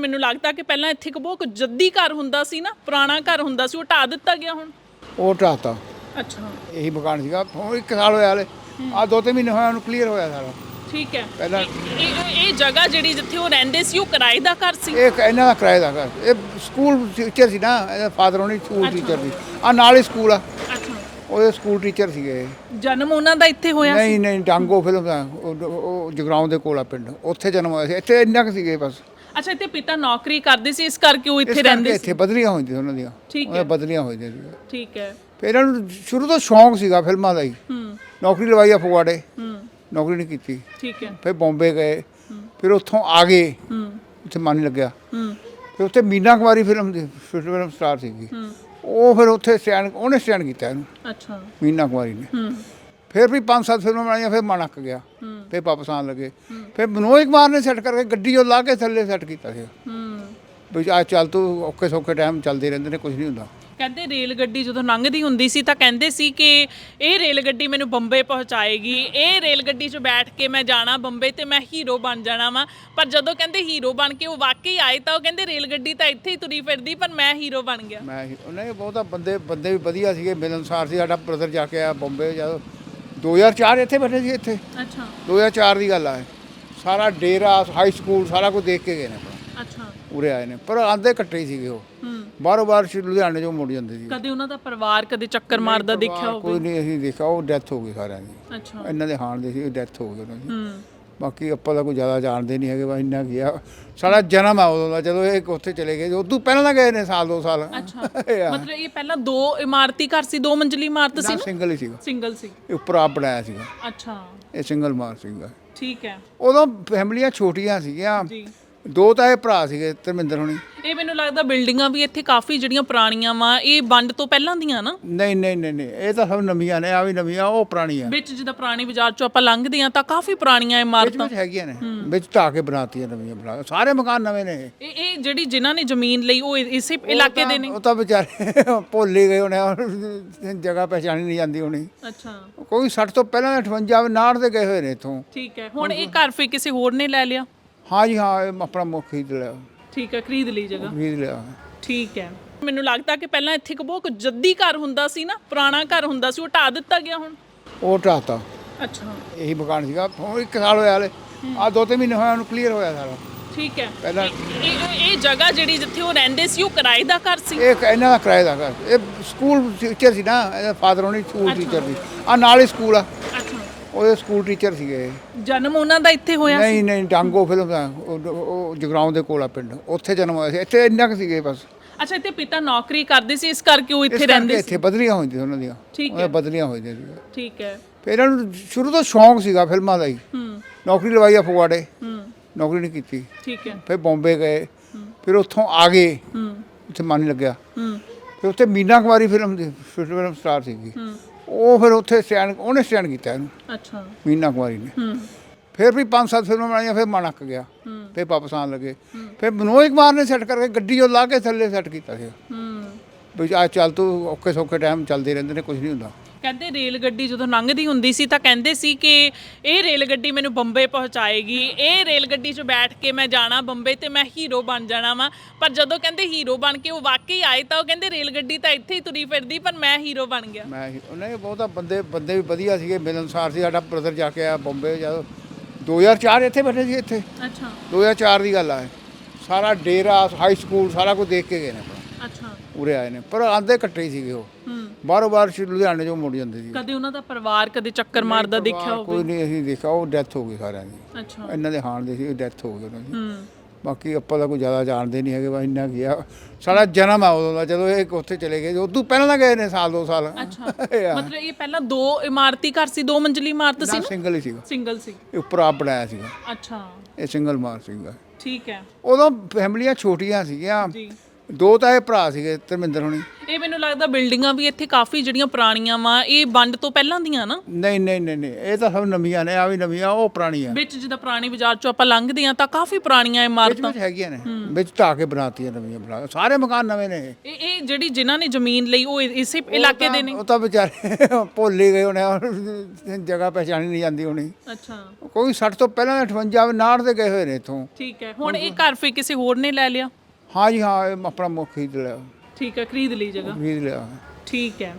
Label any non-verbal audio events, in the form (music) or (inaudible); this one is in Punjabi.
ਮੈਨੂੰ ਲੱਗਦਾ ਕਿ ਪਹਿਲਾਂ ਇੱਥੇ ਇੱਕ ਬਹੁਤ ਜੱਦੀ ਘਰ ਹੁੰਦਾ ਸੀ ਨਾ ਪੁਰਾਣਾ ਘਰ ਹੁੰਦਾ ਸੀ ਉਹ ਢਾ ਦਿੱਤਾ ਗਿਆ ਹੁਣ? ਉਹ ਢਾਤਾ ਅੱਛਾ। ਇਹੀ ਮਕਾਨ ਸੀਗਾ ਹੁਣ ਇੱਕ ਸਾਲ ਹੋਇਆ ਹਲੇ। ਆ ਦੋ ਤਿੰਨ ਮਹੀਨੇ ਹੋਇਆ ਉਹਨੂੰ ਕਲੀਅਰ ਹੋਇਆ ਸਾਰਾ। ਠੀਕ ਹੈ। ਪਹਿਲਾਂ- ਇਹ- ਇਹ ਇਹ ਜਗ੍ਹਾ ਜਿਹੜੀ ਜਿੱਥੇ ਉਹ ਰਹਿੰਦੇ ਸੀ ਉਹ ਕਿਰਾਏ ਦਾ ਘਰ ਸੀ? ਇਹ ਇਹਨਾਂ ਦਾ ਕਿਰਾਏ ਦਾ ਘਰ। ਇਹ ਸਕੂਲ ਟੀਚਰ ਸੀ ਨਾ ਇਹਦਾ ਫਾਦਰ ਹੋਣੀ ਸਕੂਲ ਟੀਚਰ ਸੀ। ਆ ਨਾਲ ਹੀ ਸਕੂਲ ਆ। ਅੱਛਾ। ਉਹਦੇ ਸਕੂਲ ਟੀਚਰ ਸੀਗੇ ਇਹ। ਜਨਮ ਉਹਨਾਂ ਦਾ ਇੱਥੇ ਹੋਇਆ ਸੀ? ਨਹੀਂ ਨਹੀਂ ਡਾਂਗੋ ਫਿਲਮ ਦਾ ਉਹ ਉਹ ਜਗਰਾਉਂ ਦੇ ਕੋਲ ਆ ਪਿੰਡ। ਉੱਥੇ ਜਨਮ ਹੋਇਆ ਸੀ। ਇੱਥੇ ਇੰਨਾ ਕੁ ਸੀਗੇ ਬਸ। ਅੱਛਾ ਇੱਥੇ ਪਿਤਾ ਨੌਕਰੀ ਕਰਦੇ ਸੀ ਇਸ ਕਰਕੇ ਉਹ ਇੱਥੇ ਰਹਿੰਦੇ ਸੀ। ਇੱਥੇ ਬਦਲੀਆਂ ਹੋਈਆਂ ਉਹਨਾਂ ਦੀਆਂ। ਠੀਕ ਹੈ। ਬਦਲੀਆਂ ਹੋਈਆਂ ਸੀ। ਠੀਕ ਹੈ। ਫਿਰ ਇਹਨਾਂ ਨੂੰ ਸ਼ੁਰੂ ਤੋਂ ਸ਼ੌਂਕ ਸੀਗਾ ਫਿਲਮਾਂ ਦਾ ਹੀ। ਹੂੰ। ਨੌਕਰੀ ਲਵਾਈ ਆ ਫਗਵਾੜੇ। ਹੂੰ। ਨੌਕਰੀ ਨਹੀਂ ਕੀਤੀ। ਠੀਕ ਹੈ। ਫਿਰ ਬੰਬੇ ਗਏ। ਫਿਰ ਉੱਥੋਂ ਆ ਗਏ। ਹੂੰ। ਉੱਥੇ ਮਨ ਨਹੀਂ ਲੱਗਿਆ। ਹੂੰ। ਫਿਰ ਉੱਥੇ ਮੀਨਾ ਕੁਮਾਰੀ ਫਿਲਮ ਦੀ ਫਿਲਮ ਸਟਾਰ ਸੀਗੀ। ਹੂੰ। ਉਹ ਫਿਰ ਉੱਥੇ ਸਟੈਂਡ ਉਹਨੇ ਸਟੈਂਡ ਕੀਤਾ ਇਹਨੂੰ। ਅੱਛਾ। ਮੀਨਾ ਕੁਮਾਰੀ ਨੇ। ਹੂੰ। ਫਿਰ ਵੀ ਪੰਜ ਸੱਤ ਫਿਲਮਾਂ ਬਣਾਈਆਂ ਫਿਰ ਮਨ ਅੱਕ ਗਿਆ। ਹੂੰ। ਫਿਰ ਵਾਪਸ ਆਉਣ ਲੱਗੇ। ਫਿਰ ਮਨੋਜ ਕੁਮਾਰ ਨੇ ਸੈੱਟ ਕਰਕੇ ਗੱਡੀ ਉਹ ਲਾ ਕੇ ਥੱਲੇ ਸੈੱਟ ਕੀਤਾ ਸੀ। ਹੂੰ। ਵੀ ਆ ਚੱਲ ਤੂੰ ਔਖੇ ਸੌਖੇ ਟਾਈਮ ਚੱਲਦੇ ਰਹਿੰਦੇ ਨੇ ਕੁਝ ਨਹੀਂ ਹੁੰਦਾ। ਕਹਿੰਦੇ ਰੇਲ ਗੱਡੀ ਜਦੋਂ ਲੰਘਦੀ ਹੁੰਦੀ ਸੀ ਤਾਂ ਕਹਿੰਦੇ ਸੀ ਕਿ ਇਹ ਰੇਲ ਗੱਡੀ ਮੈਨੂੰ ਬੰਬੇ ਪਹੁੰਚਾਏਗੀ ਇਹ ਰੇਲ ਗੱਡੀ 'ਚ ਬੈਠ ਕੇ ਮੈਂ ਜਾਣਾ ਬੰਬੇ ਤੇ ਮੈਂ ਹੀਰੋ ਬਣ ਜਾਣਾ ਵਾਂ। ਪਰ ਜਦੋਂ ਕਹਿੰਦੇ ਹੀਰੋ ਬਣ ਕੇ ਉਹ ਵਾਕਈ ਆਏ ਤਾਂ ਉਹ ਕਹਿੰਦੇ ਰੇਲ ਗੱਡੀ ਤਾਂ ਇੱਥੇ ਹੀ ਤੁਰੀ ਫਿਰਦੀ ਪਰ ਮੈਂ ਹੀਰੋ ਬਣ ਗਿਆ। ਮੈਂ ਹੀ- ਉਹਨੇ ਬਹੁਤਾ ਬੰਦੇ ਬੰਦੇ ਵੀ ਵਧੀਆ ਸੀਗੇ ਮਿਲਨਸਾਰ ਸੀ ਸਾਡਾ ਬ੍ਰਦਰ ਜਾ ਕੇ ਆਇਆ ਬੰਬੇ ਜਦ 2004 ਇੱਥੇ ਬੈਠੇ ਸੀ ਇੱਥੇ। ਅੱਛਾ। 2004 ਦੀ ਗੱਲ ਆ ਇਹ। ਸਾਰਾ ਡੇਰਾ ਹਾਈ ਸਕੂਲ ਸਾਰਾ ਕੁਝ ਦੇਖ ਕੇ ਗਏ ਨੇ ਆਪਣਾ। ਅੱਛਾ। ਉਰੇ ਆਏ ਨੇ। ਪਰ ਆਂਦੇ ਇਕੱਠੇ ਹੀ ਸੀਗੇ ਉਹ। ਹੂੰ। ਬਾਰੋ ਬਾਰ ਸ਼੍ਰੀ ਲੁਧਿਆਣੇ ਚੋਂ ਮੁੜ ਜਾਂਦੇ ਸੀ। ਕਦੇ ਉਹਨਾਂ ਦਾ ਪਰਿਵਾਰ ਕਦੇ ਚੱਕਰ ਮਾਰਦਾ ਦੇਖਿਆ ਹੋਵੇ। ਕੋਈ ਨਹੀਂ ਅਸੀਂ ਦੇਖਿਆ ਉਹ ਡੈਥ ਹੋ ਗਈ ਸਾਰਿਆਂ ਦੀ। ਅੱਛਾ। ਇਹਨਾਂ ਦੇ ਹਾਣ ਦੇ ਸੀ ਡੈਥ ਹੋ ਗਈ ਉਹਨਾਂ ਦੀ। ਹੂੰ। ਬਾਕੀ ਆਪਾਂ ਤਾਂ ਕੋਈ ਜ਼ਿਆਦਾ ਜਾਣਦੇ ਨਹੀਂ ਹੈਗੇ ਬਸ ਇੰਨਾ ਗਿਆ ਸਾਡਾ ਜਨਮ ਆ ਉਦੋਂ ਦਾ ਜਦੋਂ ਇਹ ਉੱਥੇ ਚਲੇ ਗਏ ਉਦੋਂ ਪਹਿਲਾਂ ਤਾਂ ਗਏ ਨੇ ਸਾਲ ਦੋ ਸਾਲ। ਅੱਛਾ। (laughs) ਮਤਲਬ ਇਹ ਪਹਿਲਾਂ ਦੋ ਇਮਾਰਤੀ ਘਰ ਸੀ ਦੋ ਮੰਜ਼ਲੀ ਇਮਾਰਤ ਸੀ ਨਾ ਸਿੰਗਲ ਹੀ ਸੀਗਾ। ਸਿੰਗਲ ਸੀ। ਇਹ ਉੱਪਰ ਆਪ ਬਣਾਇਆ ਸੀਗਾ। ਅੱਛਾ। ਇਹ ਸਿੰਗਲ ਮਾਰ ਸੀਗਾ। ਠੀਕ ਹੈ। ਉਦੋਂ ਫੈਮਲੀਆਂ ਛੋਟੀਆਂ ਸੀਗੀਆਂ। ਜੀ। ਦੋ ਤਾਂ ਇਹ ਭਰਾ ਸੀਗੇ ਧਰਮਿੰਦਰ ਹੋਣੀ। ਇਹ ਮੈਨੂੰ ਲੱਗਦਾ ਬਿਲਡਿੰਗਾਂ ਵੀ ਇੱਥੇ ਕਾਫੀ ਜਿਹੜੀਆਂ ਪੁਰਾਣੀਆਂ ਵਾ ਇਹ ਵੰਡ ਤੋਂ ਪਹਿਲਾਂ ਦੀਆਂ ਨਾ? ਨਹੀਂ ਨਹੀਂ ਨਹੀਂ ਨਹੀਂ ਇਹ ਤਾਂ ਸਭ ਨਵੀਆਂ ਨੇ ਆ ਵੀ ਨਵੀਆਂ ਉਹ ਪੁਰਾਣੀਆਂ। ਵਿੱਚ ਜਿੱਦਾਂ ਪੁਰਾਣੀ ਬਾਜ਼ਾਰ ਚੋਂ ਆਪਾਂ ਲੰਘਦੇ ਆ ਤਾਂ ਕਾਫੀ ਪੁਰਾਣੀਆਂ ਵਿੱਚ ਇਮਾਰਤਾਂ। ਵਿੱਚ ਹੈਗੀਆਂ ਨੇ ਵਿੱਚ ਢਾਹ ਕੇ ਬਣਾਤੀਆਂ ਨਵੀਆਂ ਬਣਾ ਸਾਰੇ ਮਕਾਨ ਨਵੇਂ ਨੇ। ਇਹ। ਇਹ ਇਹ ਜਿਹੜੀ ਜਿਨ੍ਹਾਂ ਨੇ ਜ਼ਮੀਨ ਲਈ ਉਹ ਇਸੇ ਇਲਾਕੇ ਦੇ ਨੇ? ਉਹ ਤਾਂ ਵਿਚਾਰੇ ਭੁੱਲ ਹੀ ਗਏ ਹੋਣੇ ਆ, ਜਗ੍ਹਾ ਪਹਿਚਾਣੀ ਨਹੀਂ ਜਾਂਦੀ ਹੋਣੀ। ਅੱਛਾ। ਕੋਈ 60 ਤੋਂ ਪਹਿਲਾਂ 58 59 ਦੇ ਗਏ ਹੋਏ ਨੇ ਇਥੋਂ। ਠੀਕ ਹੈ ਹੁਣ ਇਹ ਘਰ ਫੇ ਕਿਸੇ ਹੋਰ ਨੇ ਲੈ ਲਿਆ? ਹਾਂ ਜੀ ਹਾਂ ਇਹ ਆਪਣਾ ਮੁੱਖ ਖਰੀਦ ਲਿਆ। ਠੀਕ ਹੈ ਖਰੀਦ ਲਈ ਜਗ੍ਹਾ। ਖਰੀਦ ਲਿਆ। ਠੀਕ ਹੈ। ਮੈਨੂੰ ਲੱਗਦਾ ਕਿ ਪਹਿਲਾਂ ਇੱਥੇ ਇੱਕ ਬਹੁਤ ਜੱਦੀ ਘਰ ਹੁੰਦਾ ਸੀ ਨਾ ਪੁਰਾਣਾ ਘਰ ਹੁੰਦਾ ਸੀ ਉਹ ਢਾ ਦਿੱਤਾ ਗਿਆ ਹੁਣ? ਉਹ ਢਾਤਾ ਅੱਛਾ। ਇਹੀ ਮਕਾਨ ਸੀਗਾ ਹੁਣ ਇੱਕ ਸਾਲ ਹੋਇਆ ਹਲੇ। ਆ ਦੋ ਤਿੰਨ ਮਹੀਨੇ ਹੋਇਆ ਉਹਨੂੰ ਕਲੀਅਰ ਹੋਇਆ ਸਾਰਾ। ਠੀਕ ਹੈ। ਪਹਿਲਾਂ ਇਹ ਇਹ- ਜਗ੍ਹਾ ਜਿਹੜੀ ਜਿੱਥੇ ਉਹ ਰਹਿੰਦੇ ਸੀ ਉਹ ਕਿਰਾਏ ਦਾ ਘਰ ਸੀ? ਇਹ ਇਹਨਾਂ ਦਾ ਕਿਰਾਏ ਦਾ ਘਰ। ਇਹ ਸਕੂਲ ਟੀਚਰ ਸੀ ਨਾ ਇਹਦਾ ਫਾਦਰ ਹੋਣੀ ਸਕੂਲ ਟੀਚਰ ਸੀ। ਆ ਨਾਲ ਹੀ ਸਕੂਲ ਆ। ਉਹਦੇ ਸਕੂਲ ਟੀਚਰ ਸੀਗੇ। ਜਨਮ ਉਹਨਾਂ ਦਾ ਇੱਥੇ ਹੋਇਆ ਸੀ? ਨਹੀਂ ਨਹੀਂ ਡਾਂਗੋ ਫਿਲਮ ਦਾ ਉਹ ਉਹ ਜਗਰਾਉਂ ਦੇ ਕੋਲ ਆ ਪਿੰਡ। ਉੱਥੇ ਜਨਮ ਹੋਇਆ ਸੀ। ਇੱਥੇ ਇੰਨਾ ਕੁ ਸੀਗੇ ਬਸ। ਅੱਛਾ ਇੱਥੇ ਪਿਤਾ ਨੌਕਰੀ ਕਰਦੇ ਸੀ ਇਸ ਕਰਕੇ ਉਹ ਇਸ ਇੱਥੇ ਕਰਕੇ ਰਹਿੰਦੇ ਸੀ? ਇੱਥੇ ਬਦਲੀਆਂ ਹੋਈਆਂ ਉਹਨਾਂ ਦੀਆਂ। ਠੀਕ ਉਹਨਾਂ ਦੀਆਂ ਬਦਲੀਆਂ ਹੋਈਆਂ ਸੀ। ਠੀਕ ਹੈ। ਫਿਰ ਇਹਨਾਂ ਨੂੰ ਸ਼ੁਰੂ ਤੋਂ ਸ਼ੌਂਕ ਸੀਗਾ ਫਿਲਮਾਂ ਦਾ ਹੀ। ਹੂੰ। ਨੌਕਰੀ ਲਵਾਈ ਆ ਫਗਵਾੜੇ। ਹੂੰ। ਨੌਕਰੀ ਨਹੀਂ ਕੀਤੀ। ਠੀਕ ਹੈ। ਫਿਰ ਬੰਬੇ ਗਏ। ਫਿਰ ਉੱਥੋਂ ਆ ਗਏ। ਹੂੰ। ਉੱਥੇ ਮਨ ਨਹੀਂ ਲੱਗਿਆ। ਹੂੰ। ਫਿਰ ਉੱਥੇ ਮੀਨਾ ਕੁਮਾਰੀ ਫਿਲਮ ਦੀ ਫਿਲਮ ਸਟਾਰ ਸੀਗੀ। ਉਹ ਫਿਰ ਉੱਥੇ ਸਟੈਂਡ ਉਹਨੇ ਸਟੈਂਡ ਕੀਤਾ ਇਹਨੂੰ। ਅੱਛਾ। ਮੀਨਾ ਕੁਮਾਰੀ ਨੇ। ਫਿਰ ਵੀ ਪੰਜ ਸੱਤ ਫਿਲਮਾਂ ਬਣਾਈਆਂ ਫਿਰ ਮਨ ਅੱਕ ਗਿਆ। ਫਿਰ ਵਾਪਸ ਆਉਣ ਲੱਗੇ। ਫਿਰ ਮਨੋਜ ਕੁਮਾਰ ਨੇ ਸੈੱਟ ਕਰਕੇ ਗੱਡੀ ਉਹ ਲਾ ਕੇ ਥੱਲੇ ਸੈੱਟ ਕੀਤਾ ਸੀ। ਹੂੰ। ਵੀ ਆ ਚੱਲ ਤੂੰ ਔਖੇ ਸੌਖੇ ਟਾਈਮ ਚੱਲਦੇ ਰਹਿੰਦੇ ਨੇ ਕੁਝ ਨਹੀਂ ਹੁੰਦਾ। ਕਹਿੰਦੇ ਰੇਲ ਗੱਡੀ ਜਦੋਂ ਲੰਘਦੀ ਹੁੰਦੀ ਸੀ ਤਾਂ ਕਹਿੰਦੇ ਸੀ ਕਿ ਇਹ ਰੇਲ ਗੱਡੀ ਮੈਨੂੰ ਬੰਬੇ ਪਹੁੰਚਾਏਗੀ ਇਹ ਰੇਲ ਗੱਡੀ 'ਚ ਬੈਠ ਕੇ ਮੈਂ ਜਾਣਾ ਬੰਬੇ ਤੇ ਮੈਂ ਹੀਰੋ ਬਣ ਜਾਣਾ ਵਾਂ। ਪਰ ਜਦੋਂ ਕਹਿੰਦੇ ਹੀਰੋ ਬਣ ਕੇ ਉਹ ਵਾਕਈ ਆਏ ਤਾਂ ਉਹ ਕਹਿੰਦੇ ਰੇਲ ਗੱਡੀ ਤਾਂ ਇੱਥੇ ਹੀ ਤੁਰੀ ਫਿਰਦੀ ਪਰ ਮੈਂ ਹੀਰੋ ਬਣ ਗਿਆ। ਮੈਂ ਹੀ- ਉਹਨੇ ਬਹੁਤਾ ਬੰਦੇ ਬੰਦੇ ਵੀ ਵਧੀਆ ਸੀਗੇ। ਮਿਲਨਸਾਰ ਸੀ ਸਾਡਾ ਬ੍ਰਦਰ ਜਾ ਕੇ ਆਇਆ ਬੰਬੇ ਜਦ 2004 ਇੱਥੇ ਬੈਠੇ ਸੀ ਇੱਥੇ। ਅੱਛਾ। 2004 ਦੀ ਗੱਲ ਆ ਇਹ। ਸਾਰਾ ਡੇਰਾ ਹਾਈ ਸਕੂਲ ਸਾਰਾ ਕੁਝ ਦੇਖ ਕੇ ਗਏ ਨੇ ਆਪਣਾ। ਅੱਛਾ। ਉਰੇ ਆਏ ਨੇ। ਪਰ ਆਂਦੇ ਹੀ ਸੀਗੇ ਉਹ। ਹੂੰ। ਬਾਰੋ ਬਾਰ ਸ਼੍ਰੀ ਲੁਧਿਆਣੇ ਚੋਂ ਮੁੜ ਜਾਂਦੇ ਸੀ। ਕਦੇ ਉਹਨਾਂ ਦਾ ਪਰਿਵਾਰ ਕਦੇ ਚੱਕਰ ਮਾਰਦਾ ਦੇਖਿਆ ਹੋਵੇ ਕੋਈ ਨਹੀਂ ਅਸੀਂ ਦੇਖਿਆ ਉਹ ਡੈਥ ਹੋ ਗਈ ਸਾਰਿਆਂ ਦੀ। ਅੱਛਾ। ਇਹਨਾਂ ਦੇ ਹਾਣ ਦੇ ਸੀ ਡੈਥ ਹੋ ਗਈ ਉਹਨਾਂ ਦੀ। ਹੂੰ। ਬਾਕੀ ਆਪਾਂ ਤਾਂ ਕੋਈ ਜ਼ਿਆਦਾ ਜਾਣਦੇ ਨਹੀਂ ਹੈਗੇ ਬਸ ਇੰਨਾ ਗਿਆ ਸਾਡਾ ਜਨਮ ਆ ਉਦੋਂ ਦਾ ਜਦੋਂ ਇਹ ਉੱਥੇ ਚਲੇ ਗਏ ਉਦੋਂ ਪਹਿਲਾਂ ਤਾਂ ਗਏ ਨੇ ਸਾਲ ਦੋ ਸਾਲ। ਅੱਛਾ। (laughs) ਮਤਲਬ ਇਹ ਪਹਿਲਾਂ ਦੋ ਇਮਾਰਤੀ ਘਰ ਸੀ ਦੋ ਮੰਜ਼ਲੀ ਇਮਾਰਤ ਸੀ ਨਾ ਨਾ? ਸਿੰਗਲ ਹੀ ਸੀਗਾ। ਸਿੰਗਲ ਸੀ। ਇਹ ਉੱਪਰ ਆਪ ਬਣਾਇਆ ਸੀਗਾ। ਅੱਛਾ। ਇਹ ਸਿੰਗਲ ਮਾਰ ਸੀਗਾ। ਠੀਕ ਹੈ। ਉਦੋਂ ਫੈਮਲੀਆਂ ਛੋਟੀਆਂ ਸੀਗੀਆਂ। ਜੀ। ਦੋ ਤਾਂ ਇਹ ਭਰਾ ਸੀਗੇ ਧਰਮਿੰਦਰ ਹੋਣੀ। ਇਹ ਮੈਨੂੰ ਲੱਗਦਾ ਬਿਲਡਿੰਗਾਂ ਵੀ ਇੱਥੇ ਕਾਫੀ ਜਿਹੜੀਆਂ ਪੁਰਾਣੀਆਂ ਵਾ ਇਹ ਵੰਡ ਤੋਂ ਪਹਿਲਾਂ ਦੀਆਂ ਨਾ? ਨਹੀਂ ਨਹੀਂ ਨਹੀਂ ਨਹੀਂ ਇਹ ਤਾਂ ਸਭ ਨਵੀਆਂ ਨੇ ਆ ਵੀ ਨਵੀਆਂ ਉਹ ਪੁਰਾਣੀਆਂ। ਵਿੱਚ ਜਿੱਦਾਂ ਪੁਰਾਣੀ ਬਾਜ਼ਾਰ ਚੋਂ ਆਪਾਂ ਲੰਘਦੇ ਆ ਤਾਂ ਕਾਫੀ ਪੁਰਾਣੀਆਂ ਵਿੱਚ ਇਮਾਰਤਾਂ। ਵਿੱਚ ਹੈਗੀਆਂ ਨੇ ਵਿੱਚ ਢਾਹ ਕੇ ਬਣਾਤੀਆਂ ਨਵੀਆਂ ਬਣਾ। ਸਾਰੇ ਮਕਾਨ ਨਵੇਂ ਨੇ ਇਹ। ਇਹ ਇਹ ਜਿਹੜੀ ਜਿਨ੍ਹਾਂ ਨੇ ਜ਼ਮੀਨ ਲਈ ਉਹ ਇਸੇ ਇਲਾਕੇ ਦੇ ਨੇ। ਉਹ ਤਾਂ ਵਿਚਾਰੇ (laughs) ਭੁੱਲ ਹੀ ਗਏ ਹੋਣੇ ਜਗ੍ਹਾ ਪਹਿਚਾਣੀ ਨਹੀਂ ਜਾਂਦੀ ਹੋਣੀ। ਅੱਛਾ। ਕੋਈ 60 ਤੋਂ ਪਹਿਲਾਂ 58 ਨਾੜ ਦੇ ਗਏ ਹੋਏ ਨੇ ਇਥੋਂ। ਠੀਕ ਹੈ ਹੁਣ ਇਹ ਘਰ ਫੇ ਕਿਸੇ ਹੋਰ ਨੇ ਲੈ ਲਿਆ? ਹਾਂ ਜੀ ਹਾਂ ਇਹ ਆਪਣਾ ਮੁੱਖ ਖਰੀਦ ਲਿਆ। ਠੀਕ ਹੈ ਖਰੀਦ ਲਈ ਜਗ੍ਹਾ। ਖਰੀਦ ਲਿਆ। ਠੀਕ ਹੈ।